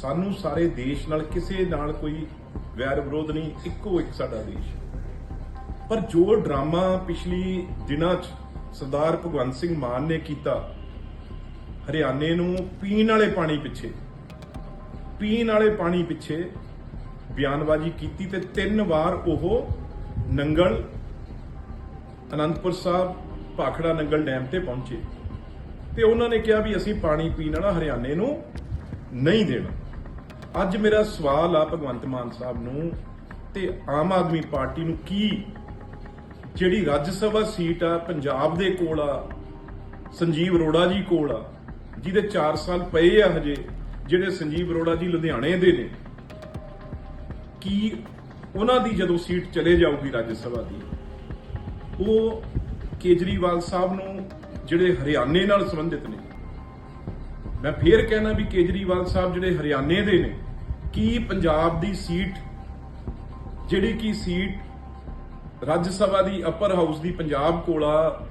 ਸਾਨੂੰ ਸਾਰੇ ਦੇਸ਼ ਨਾਲ ਕਿਸੇ ਨਾਲ ਕੋਈ ਵੈਰ ਵਿਰੋਧ ਨਹੀਂ, ਇੱਕੋ ਇੱਕ ਸਾਡਾ ਦੇਸ਼। ਪਰ ਜੋ ਡਰਾਮਾ ਪਿਛਲੀ ਦਿਨਾਂ 'ਚ ਸਰਦਾਰ ਭਗਵੰਤ ਸਿੰਘ ਮਾਨ ਨੇ ਕੀਤਾ, ਹਰਿਆਣੇ ਨੂੰ ਪੀਣ ਵਾਲੇ ਪਾਣੀ ਪਿੱਛੇ, ਪੀਣ ਵਾਲੇ ਪਾਣੀ ਪਿੱਛੇ ਬਿਆਨਬਾਜ਼ੀ ਕੀਤੀ ਤੇ ਤਿੰਨ ਵਾਰ ਉਹ ਨੰਗਲ, ਅਨੰਦਪੁਰ ਸਾਹਿਬ, ਭਾਖੜਾ ਨੰਗਲ ਡੈਮ ਤੇ ਪਹੁੰਚੇ। ਤੇ ਉਹਨਾਂ ਨੇ ਕਿਹਾ ਵੀ ਅਸੀਂ ਪਾਣੀ ਪੀਣ ਵਾਲਾ ਹਰਿਆਣੇ ਨੂੰ ਨਹੀਂ ਦੇਣਾ। ਅੱਜ ਮੇਰਾ ਸਵਾਲ ਆ ਭਗਵੰਤ ਮਾਨ ਸਾਹਿਬ ਨੂੰ ਤੇ ਆਮ ਆਦਮੀ ਪਾਰਟੀ ਨੂੰ ਕੀ ਜਿਹੜੀ ਰਾਜ ਸਭਾ ਸੀਟ ਆ, ਪੰਜਾਬ ਦੇ ਕੋਲ ਆ, ਸੰਜੀਵ ਅਰੋੜਾ ਜੀ ਕੋਲ ਆ, ਜਿਹਦੇ 4 ਸਾਲ ਪਏ ਆ ਹਜੇ, ਜਿਹੜੇ ਸੰਜੀਵ ਅਰੋੜਾ ਜੀ ਲੁਧਿਆਣੇ ਦੇ ਨੇ, ਕੀ ਉਹਨਾਂ ਦੀ ਜਦੋਂ ਸੀਟ ਚਲੇ ਜਾਊਗੀ ਰਾਜ ਸਭਾ ਦੀ, ਉਹ ਕੇਜਰੀਵਾਲ ਸਾਹਿਬ ਨੂੰ ਜਿਹੜੇ ਹਰਿਆਣੇ ਨਾਲ ਸੰਬੰਧਿਤ ਨੇ ਮੈਂ ਫੇਰ ਕਹਿਣਾ ਵੀ ਕੇਜਰੀਵਾਲ ਸਾਹਿਬ ਜਿਹੜੇ ਹਰਿਆਣੇ ਦੇ ਨੇ, ਕੀ ਪੰਜਾਬ ਦੀ ਸੀਟ, ਜਿਹੜੀ ਕੀ ਸੀਟ ਰਾਜ ਸਭਾ ਦੀ ਅਪਰ ਹਾਊਸ ਦੀ ਪੰਜਾਬ ਕੋਲਾ,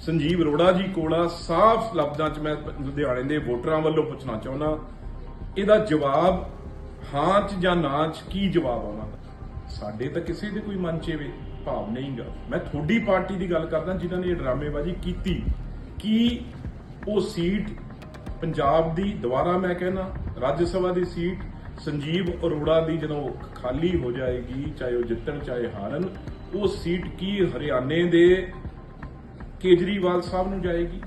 ਸੰਜੀਵ ਅਰੋੜਾ ਜੀ ਕੋਲਾ, ਸਾਫ਼ ਲਫ਼ਜ਼ਾਂ 'ਚ ਮੈਂ ਲੁਧਿਆਣੇ ਦੇ ਵੋਟਰਾਂ ਵੱਲੋਂ ਪੁੱਛਣਾ ਚਾਹੁੰਦਾ, ਇਹਦਾ ਜਵਾਬ ਹਾਂ 'ਚ ਜਾਂ ਨਾ 'ਚ ਕੀ ਜਵਾਬ ਆਉਣਾ ਸਾਡੇ ਤਾਂ ਕਿਸੇ ਦੇ ਕੋਈ ਮਨ 'ਚ ਇਹ ਭਾਵ ਨਹੀਂਗਾ ਮੈਂ ਤੁਹਾਡੀ ਪਾਰਟੀ ਦੀ ਗੱਲ ਕਰਦਾ ਜਿਨ੍ਹਾਂ ਨੇ ਇਹ ਡਰਾਮੇਬਾਜ਼ੀ ਕੀਤੀ। ਕੀ ਉਹ ਸੀਟ ਪੰਜਾਬ ਦੀ ਦੁਬਾਰਾ ਮੈਂ ਕਹਿਣਾ, ਰਾਜ ਸਭਾ ਦੀ ਸੀਟ ਸੰਜੀਵ ਅਰੋੜਾ ਦੀ ਜਦੋਂ ਖਾਲੀ ਹੋ ਜਾਏਗੀ, ਚਾਹੇ ਉਹ ਜਿੱਤਣ, ਚਾਹੇ ਹਾਰਨ, ਉਹ ਸੀਟ ਕੀ ਹਰਿਆਣੇ ਦੇ ਕੇਜਰੀਵਾਲ ਸਾਹਿਬ ਨੂੰ ਜਾਏਗੀ?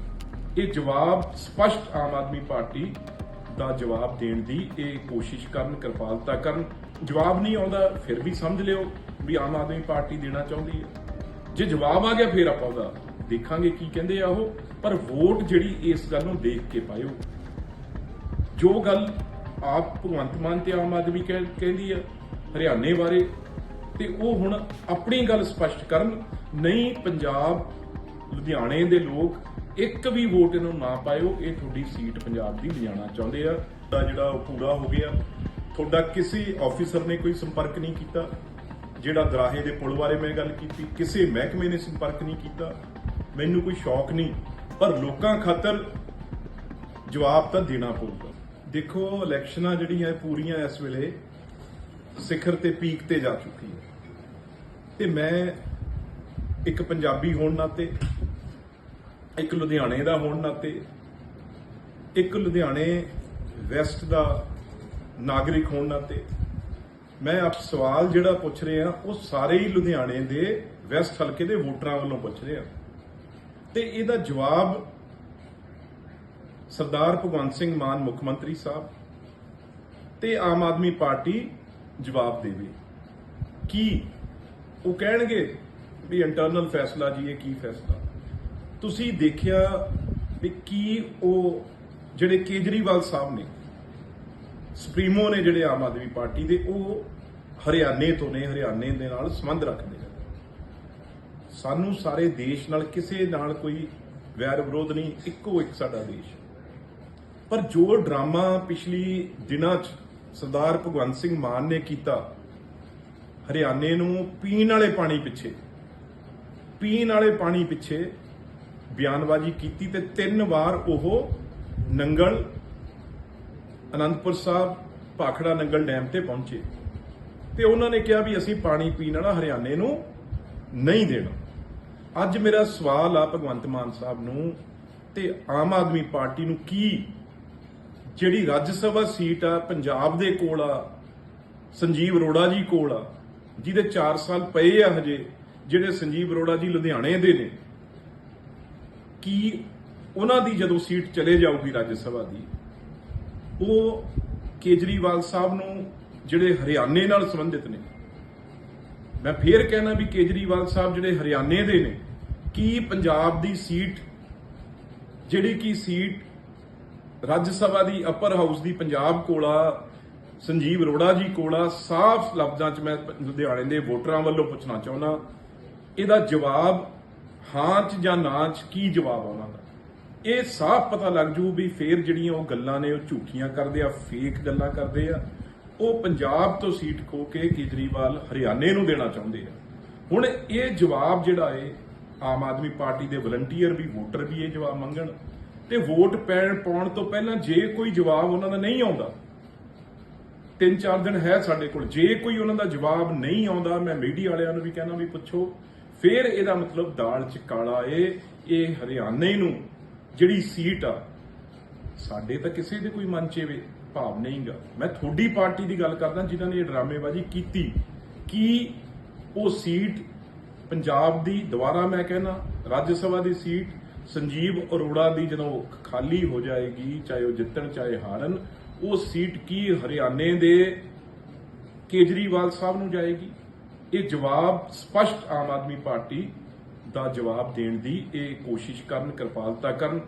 ਇਹ ਜਵਾਬ ਸਪਸ਼ਟ ਆਮ ਆਦਮੀ ਪਾਰਟੀ ਦਾ ਜਵਾਬ ਦੇਣ ਦੀ ਇਹ ਕੋਸ਼ਿਸ਼ ਕਰਨ, ਕਿਰਪਾਲਤਾ ਕਰਨ। ਜਵਾਬ ਨਹੀਂ ਆਉਂਦਾ, ਫਿਰ ਵੀ ਸਮਝ ਲਿਓ ਵੀ ਆਮ ਆਦਮੀ ਪਾਰਟੀ ਦੇਣਾ ਚਾਹੁੰਦੀ ਹੈ। ਜੇ ਜਵਾਬ ਆ ਗਿਆ, ਫਿਰ ਆਪਾਂ ਉਹਦਾ ਦੇਖਾਂਗੇ ਕੀ ਕਹਿੰਦੇ ਆ ਉਹ, ਪਰ ਵੋਟ ਜਿਹੜੀ ਇਸ ਗੱਲ ਨੂੰ ਦੇਖ ਕੇ ਪਾਇਓ। ਜੋ ਗੱਲ ਆਪ ਭਗਵੰਤ ਮਾਨ ਤੇ ਆਮ ਆਦਮੀ ਕਹਿ- ਕਹਿੰਦੀ ਆ, ਹਰਿਆਣੇ ਬਾਰੇ, ਤੇ ਉਹ ਹੁਣ ਆਪਣੀ ਗੱਲ ਸਪਸ਼ਟ ਕਰਨ, ਨਹੀਂ ਪੰਜਾਬ, ਲੁਧਿਆਣੇ ਦੇ ਲੋਕ ਇੱਕ ਵੀ ਵੋਟ ਇਹਨੂੰ ਨਾ ਪਾਇਓ, ਇਹ ਤੁਹਾਡੀ ਸੀਟ ਪੰਜਾਬ ਦੀ ਲਿਜਾਣਾ ਚਾਹੁੰਦੇ ਆ। ਦਾ ਜਿਹੜਾ ਉਹ ਪੂਰਾ ਹੋ ਗਿਆ, ਤੁਹਾਡਾ ਕਿਸੇ ਆਫੀਸਰ ਨੇ ਕੋਈ ਸੰਪਰਕ ਨਹੀਂ ਕੀਤਾ, ਜਿਹੜਾ ਦਰਾਹੇ ਦੇ ਪੁਲ ਬਾਰੇ ਮੈਂ ਗੱਲ ਕੀਤੀ, ਕਿਸੇ ਮਹਿਕਮੇ ਨੇ ਸੰਪਰਕ ਨਹੀਂ ਕੀਤਾ ਮੈਨੂੰ ਕੋਈ ਸ਼ੌਕ ਨਹੀਂ, ਪਰ ਲੋਕਾਂ ਖਾਤਰ ਜਵਾਬ ਤਾਂ ਦੇਣਾ ਪਊਗਾ। ਦੇਖੋ, ਇਲੈਕਸ਼ਨਾਂ ਜਿਹੜੀਆਂ ਪੂਰੀਆਂ ਇਸ ਵੇਲੇ ਸਿਖਰ ਤੇ ਪੀਕ ਤੇ ਜਾ ਚੁੱਕੀ ਹੈ ਤੇ ਮੈਂ ਇੱਕ ਪੰਜਾਬੀ ਹੋਣ ਨਾਤੇ, ਇੱਕ ਲੁਧਿਆਣੇ ਦਾ ਹੋਣ ਨਾਤੇ, ਇੱਕ ਲੁਧਿਆਣੇ ਵੈਸਟ ਦਾ ਨਾਗਰਿਕ ਹੋਣ ਨਾਤੇ, ਮੈਂ ਆਪ ਸਵਾਲ ਜਿਹੜਾ ਪੁੱਛ ਰਿਹਾ, ਉਹ ਸਾਰੇ ਹੀ ਲੁਧਿਆਣੇ ਦੇ ਵੈਸਟ ਹਲਕੇ ਦੇ ਵੋਟਰਾਂ ਵੱਲੋਂ ਪੁੱਛ ਰਿਹਾ। ਤੇ ਇਹਦਾ ਜਵਾਬ ਸਰਦਾਰ ਭਗਵੰਤ ਸਿੰਘ ਮਾਨ ਮੁੱਖ ਮੰਤਰੀ ਸਾਹਿਬ ਤੇ ਆਮ ਆਦਮੀ ਪਾਰਟੀ ਜਵਾਬ ਦੇਵੇ। ਕੀ ਉਹ ਕਹਿਣਗੇ ਵੀ ਇੰਟਰਨਲ ਫੈਸਲਾ ਜੀ, ਇਹ ਕੀ ਫੈਸਲਾ? ਤੁਸੀਂ ਦੇਖਿਆ ਵੀ ਕੀ ਉਹ ਜਿਹੜੇ ਕੇਜਰੀਵਾਲ ਸਾਹਿਬ ਨੇ, ਸੁਪਰੀਮੋ ਨੇ ਜਿਹੜੇ ਆਮ ਆਦਮੀ ਪਾਰਟੀ ਦੇ, ਉਹ ਹਰਿਆਣੇ ਤੋਂ ਨੇ, ਹਰਿਆਣੇ ਦੇ ਨਾਲ ਸੰਬੰਧ ਰੱਖਦੇ ਨੇ। ਸਾਨੂੰ ਸਾਰੇ ਦੇਸ਼ ਨਾਲ ਕਿਸੇ ਨਾਲ ਕੋਈ ਵੈਰ ਵਿਰੋਧ ਨਹੀਂ, ਇੱਕੋ ਇੱਕ ਸਾਡਾ ਦੇਸ਼। ਪਰ ਜੋ ਡਰਾਮਾ ਪਿਛਲੀ ਦਿਨਾਂ 'ਚ ਸਰਦਾਰ ਭਗਵੰਤ ਸਿੰਘ ਮਾਨ ਨੇ ਕੀਤਾ, ਹਰਿਆਣੇ ਨੂੰ ਪੀਣ ਵਾਲੇ ਪਾਣੀ ਪਿੱਛੇ, ਪੀਣ ਵਾਲੇ ਪਾਣੀ ਪਿੱਛੇ ਬਿਆਨਬਾਜ਼ੀ ਕੀਤੀ ਤੇ ਤਿੰਨ ਵਾਰ ਉਹ ਨੰਗਲ, ਅਨੰਦਪੁਰ ਸਾਹਿਬ, ਭਾਖੜਾ ਨੰਗਲ ਡੈਮ ਤੇ ਪਹੁੰਚੇ। ਤੇ ਉਹਨਾਂ ਨੇ ਕਿਹਾ ਵੀ ਅਸੀਂ ਪਾਣੀ ਪੀਣ ਵਾਲਾ ਹਰਿਆਣੇ ਨੂੰ ਨਹੀਂ ਦੇਣਾ। ਅੱਜ ਮੇਰਾ ਸਵਾਲ ਆ ਭਗਵੰਤ ਮਾਨ ਸਾਹਿਬ ਨੂੰ ਤੇ ਆਮ ਆਦਮੀ ਪਾਰਟੀ ਨੂੰ ਕੀ? ਜਿਹੜੀ ਰਾਜ ਸਭਾ ਸੀਟ ਆ, ਪੰਜਾਬ ਦੇ ਕੋਲ ਆ, ਸੰਜੀਵ ਅਰੋੜਾ ਜੀ ਕੋਲ ਆ, ਜਿਹਦੇ 4 ਸਾਲ ਪਏ ਆ ਹਜੇ, ਜਿਹੜੇ ਸੰਜੀਵ ਅਰੋੜਾ ਜੀ ਲੁਧਿਆਣੇ ਦੇ ਨੇ, ਕੀ ਉਹਨਾਂ ਦੀ ਜਦੋਂ ਸੀਟ ਚਲੇ ਜਾਊਗੀ ਰਾਜ ਸਭਾ ਦੀ, ਉਹ ਕੇਜਰੀਵਾਲ ਸਾਹਿਬ ਨੂੰ ਜਿਹੜੇ ਹਰਿਆਣੇ ਨਾਲ ਸੰਬੰਧਿਤ ਨੇ ਮੈਂ ਫੇਰ ਕਹਿਣਾ ਵੀ ਕੇਜਰੀਵਾਲ ਸਾਹਿਬ ਜਿਹੜੇ ਹਰਿਆਣੇ ਦੇ ਨੇ, ਕੀ ਪੰਜਾਬ ਦੀ ਸੀਟ, ਜਿਹੜੀ ਕੀ ਸੀਟ ਰਾਜ ਸਭਾ ਦੀ ਅਪਰ ਹਾਊਸ ਦੀ ਪੰਜਾਬ ਕੋਲਾ, ਸੰਜੀਵ ਅਰੋੜਾ ਜੀ ਕੋਲਾ, ਸਾਫ਼ ਲਫ਼ਜ਼ਾਂ 'ਚ ਮੈਂ ਲੁਧਿਆਣੇ ਦੇ ਵੋਟਰਾਂ ਵੱਲੋਂ ਪੁੱਛਣਾ ਚਾਹੁੰਦਾ ਇਹਦਾ ਜਵਾਬ ਹਾਂ 'ਚ ਜਾਂ ਨਾ 'ਚ ਕੀ ਜਵਾਬ ਆਉਣਾ ਦਾ ਇਹ ਸਾਫ਼ ਪਤਾ ਲੱਗ ਜੂ ਵੀ ਫੇਰ ਜਿਹੜੀਆਂ ਉਹ ਗੱਲਾਂ ਨੇ ਉਹ ਝੂਠੀਆਂ ਕਰਦੇ ਆ ਫੇਕ ਗੱਲਾਂ ਕਰਦੇ ਆ। ਉਹ ਪੰਜਾਬ ਤੋਂ ਸੀਟ ਖੋ ਕੇ ਕੇਜਰੀਵਾਲ ਹਰਿਆਣੇ ਨੂੰ ਦੇਣਾ ਚਾਹੁੰਦੇ ਆ। ਹੁਣ ਇਹ ਜਵਾਬ ਜਿਹੜਾ ਏ, ਆਮ ਆਦਮੀ ਪਾਰਟੀ ਦੇ ਵਲੰਟੀਅਰ ਵੀ, ਵੋਟਰ ਵੀ ਇਹ ਜਵਾਬ ਮੰਗਣ ਤੇ ਵੋਟ ਪੈਣ ਪਾਉਣ ਤੋਂ ਪਹਿਲਾਂ ਜੇ ਕੋਈ ਜਵਾਬ ਉਹਨਾਂ ਦਾ ਨਹੀਂ ਆਉਂਦਾ ਤਿੰਨ ਚਾਰ ਦਿਨ ਹੈ ਸਾਡੇ ਕੋਲ, ਜੇ ਕੋਈ ਉਹਨਾਂ ਦਾ ਜਵਾਬ ਨਹੀਂ ਆਉਂਦਾ, ਮੈਂ ਮੀਡੀਆ ਵਾਲਿਆਂ ਨੂੰ ਵੀ ਕਹਿਣਾ ਵੀ ਪੁੱਛੋ, ਫਿਰ ਇਹਦਾ ਮਤਲਬ ਦਾਲ ਚ ਕਾਲਾ ਏ, ਇਹ ਹਰਿਆਣੇ ਨੂੰ ਜਿਹੜੀ ਸੀਟ ਆ, ਸਾਡੇ ਤਾਂ ਕਿਸੇ ਦੇ ਕੋਈ ਮਨ 'ਚ ਇਹ ਭਾਵ ਨਹੀਂਗਾ ਮੈਂ ਤੁਹਾਡੀ ਪਾਰਟੀ ਦੀ ਗੱਲ ਕਰਦਾ ਜਿਨ੍ਹਾਂ ਨੇ ਇਹ ਡਰਾਮੇਬਾਜ਼ੀ ਕੀਤੀ। ਕਿ ਉਹ ਸੀਟ ਪੰਜਾਬ ਦੀ ਦੁਬਾਰਾ ਮੈਂ ਕਹਿਣਾ, ਰਾਜ ਸਭਾ ਦੀ ਸੀਟ ਸੰਜੀਵ ਅਰੋੜਾ ਦੀ ਜਦੋਂ ਖਾਲੀ ਹੋ ਜਾਏਗੀ, ਚਾਹੇ ਉਹ ਜਿੱਤਣ, ਚਾਹੇ ਹਾਰਨ, ਉਹ ਸੀਟ ਕੀ ਹਰਿਆਣੇ ਦੇ ਕੇਜਰੀਵਾਲ ਸਾਹਿਬ ਨੂੰ ਜਾਏਗੀ? ਇਹ ਜਵਾਬ ਸਪਸ਼ਟ ਆਮ ਆਦਮੀ ਪਾਰਟੀ ਦਾ ਜਵਾਬ ਦੇਣ ਦੀ ਇਹ ਕੋਸ਼ਿਸ਼ ਕਰਨ, ਕਿਰਪਾਲਤਾ ਕਰਨ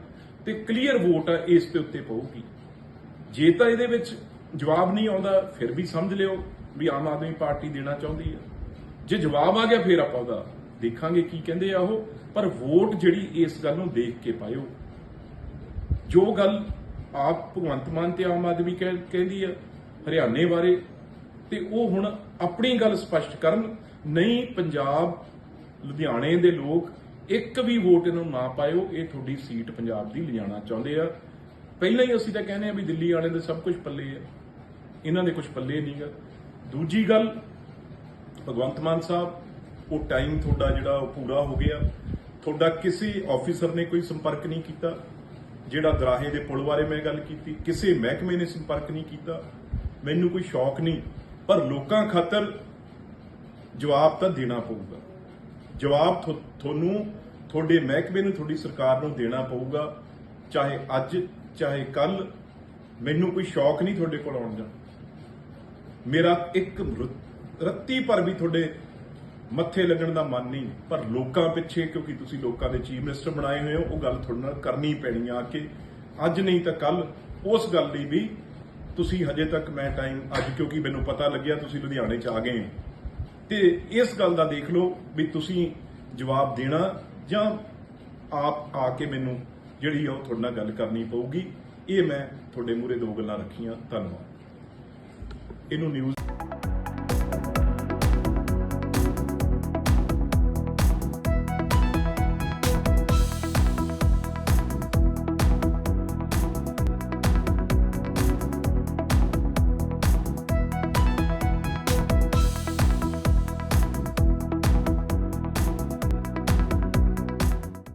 ਤੇ ਕਲੀਅਰ ਵੋਟ ਇਸ ਦੇ ਉੱਤੇ ਪਊਗੀ। ਜੇ ਤਾਂ ਇਹਦੇ ਵਿੱਚ ਜਵਾਬ ਨਹੀਂ ਆਉਂਦਾ, ਫਿਰ ਵੀ ਸਮਝ ਲਿਓ ਵੀ ਆਮ ਆਦਮੀ ਪਾਰਟੀ ਦੇਣਾ ਚਾਹੁੰਦੀ ਹੈ। ਜੇ ਜਵਾਬ ਆ ਗਿਆ, ਫਿਰ ਆਪਾਂ ਉਹਦਾ ਦੇਖਾਂਗੇ ਕੀ ਕਹਿੰਦੇ ਆ ਉਹ। ਪਰ ਵੋਟ ਜਿਹੜੀ ਇਸ ਗੱਲ ਨੂੰ ਦੇਖ ਕੇ ਪਾਇਓ। ਜੋ ਗੱਲ ਆਪ ਭਗਵੰਤ ਮਾਨ ਤੇ ਆਮ ਆਦਮੀ ਕਹਿ- ਕਹਿੰਦੀ ਆ, ਹਰਿਆਣੇ ਬਾਰੇ, ਤੇ ਉਹ ਹੁਣ ਆਪਣੀ ਗੱਲ ਸਪਸ਼ਟ ਕਰਨ, ਨਹੀਂ ਪੰਜਾਬ, ਲੁਧਿਆਣੇ ਦੇ ਲੋਕ ਇੱਕ ਵੀ ਵੋਟ ਇਹਨੂੰ ਨਾ ਪਾਇਓ, ਇਹ ਤੁਹਾਡੀ ਸੀਟ ਪੰਜਾਬ ਦੀ ਲਿਜਾਣਾ ਚਾਹੁੰਦੇ ਆ। ਪਹਿਲਾਂ ਹੀ ਅਸੀਂ ਤਾਂ ਕਹਿੰਦੇ ਆ ਵੀ ਦਿੱਲੀ ਵਾਲੇ ਦੇ ਸਭ ਕੁਝ ਪੱਲੇ ਆ। ਇਹਨਾਂ ਦੇ ਕੁਝ ਪੱਲੇ ਨਹੀਂਗਾ। ਦੂਜੀ ਗੱਲ, ਭਗਵੰਤ ਮਾਨ ਸਾਹਿਬ, ਉਹ ਟਾਈਮ ਤੁਹਾਡਾ ਜਿਹੜਾ ਉਹ ਪੂਰਾ ਹੋ ਗਿਆ। ਤੁਹਾਡਾ ਕਿਸੇ ਆਫੀਸਰ ਨੇ ਕੋਈ ਸੰਪਰਕ ਨਹੀਂ ਕੀਤਾ। ਜਿਹੜਾ ਦਰਾਹੇ ਦੇ ਪੁਲ ਬਾਰੇ ਮੈਂ ਗੱਲ ਕੀਤੀ, ਕਿਸੇ ਮਹਿਕਮੇ ਨੇ ਸੰਪਰਕ ਨਹੀਂ ਕੀਤਾ। ਮੈਨੂੰ ਕੋਈ ਸ਼ੌਕ ਨਹੀਂ। ਪਰ ਲੋਕਾਂ ਖਾਤਰ ਜਵਾਬ ਤਾਂ ਦੇਣਾ ਪਊਗਾ। ਜਵਾਬ ਤੁਹਾਨੂੰ, ਤੁਹਾਡੇ ਮਹਿਕਮੇ ਨੂੰ, ਤੁਹਾਡੀ ਸਰਕਾਰ ਨੂੰ ਦੇਣਾ ਪਊਗਾ। ਚਾਹੇ ਅੱਜ ਚਾਹੇ ਕੱਲ ਮੈਨੂੰ ਕੋਈ ਸ਼ੌਕ ਨਹੀਂ ਤੁਹਾਡੇ ਕੋਲ ਆਉਣ ਦਾ। ਮੇਰਾ ਇੱਕ ਰੱਤੀ ਪਰ ਵੀ ਤੁਹਾਡੇ ਮੱਥੇ ਲੱਗਣ ਦਾ ਮਨ ਨਹੀਂ। ਪਰ ਲੋਕਾਂ ਪਿੱਛੇ, ਕਿਉਂਕਿ ਤੁਸੀਂ ਲੋਕਾਂ ਦੇ ਚੀਫ ਮਿਨਿਸਟਰ ਬਣਾਏ ਹੋਏ ਹੋ, ਉਹ ਗੱਲ ਤੁਹਾਡੇ ਨਾਲ ਕਰਨੀ ਪੈਣੀ ਆ ਕਿ ਅੱਜ ਨਹੀਂ ਤਾਂ ਕੱਲ ਉਸ ਗੱਲ ਲਈ ਵੀ ਤੁਸੀਂ ਹਜੇ ਤੱਕ ਮੈਂ ਟਾਈਮ ਅੱਜ, ਕਿਉਂਕਿ ਮੈਨੂੰ ਪਤਾ ਲੱਗਿਆ ਤੁਸੀਂ ਲੁਧਿਆਣੇ ਚ ਆ ਗਏ ਹੋ। ਤੇ ਇਸ ਗੱਲ ਦਾ ਦੇਖ ਲਓ ਵੀ ਤੁਸੀਂ ਜਵਾਬ ਦੇਣਾ ਜਾਂ ਆਪ ਆ ਕੇ ਮੈਨੂੰ ਜਿਹੜੀ ਆ ਉਹ ਤੁਹਾਡੇ ਨਾਲ ਗੱਲ ਕਰਨੀ ਪਊਗੀ। ਇਹ ਮੈਂ ਤੁਹਾਡੇ ਮੂਹਰੇ ਦੋ ਗੱਲਾਂ ਰੱਖੀਆਂ। ਧੰਨਵਾਦ। ਇਹਨੂੰ ਨਿਊਜ਼